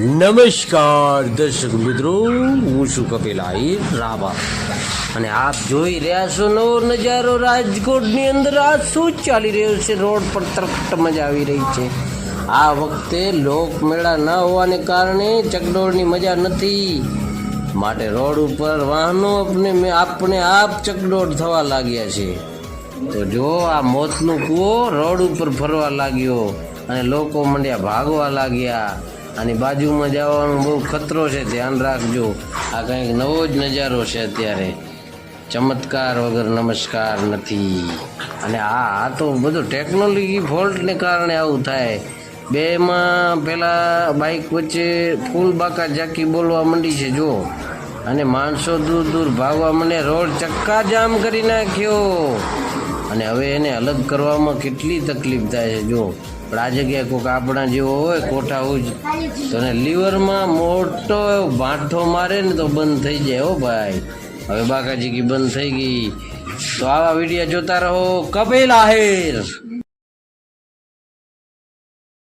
નમસ્કાર, દર્શક મિત્રો. હું છું કપિલ આહિર રાબા અને આપ જોઈ રહ્યા છો નવો નજારો. રાજકોટની અંદર આ શું ચાલી રહ્યું છે? રોડ પર તરફટ મજા આવી રહી છે. આ વખતે લોકમેળા ન હોવાને કારણે ચકડોળની મજા નથી. માટે રોડ ઉપર વાહનો આપણે આપણે આપ ચકડોળ થવા લાગ્યા છે. તો જો આ મોતનો કૂવો રોડ ઉપર ફરવા લાગ્યો અને લોકો મંડ્યા ભાગવા લાગ્યા. અને બાજુમાં જવાનો બહુ ખતરો છે, ધ્યાન રાખજો. આ કંઈક નવો જ નજારો છે અત્યારે. ચમત્કાર વગર નમસ્કાર નથી. અને આ આ તો બધું ટેકનોલોજી ફોલ્ટને કારણે આવું થાય. બેમાં પેલા બાઇક વચ્ચે ફૂલ બાકા જાકી બોલવા માંડી છે જો અને માણસો દૂર દૂર ભાગવા મને રોડ ચક્કા જામ કરી નાખ્યો. અને હવે એને અલગ કરવામાં કેટલી તકલીફ થાય છે જો પણ આ જગ્યાએ કોઈક આપણા જેવો હોય, કોઠા ઉજ તો એને લીવરમાં મોટો ભાંઠો મારે ને તો બંધ થઈ જાય, હો ભાઈ. હવે બાકાજી કી બંધ થઈ ગઈ. તો આવા વિડીયા જોતા રહો. કપિલ આહિર.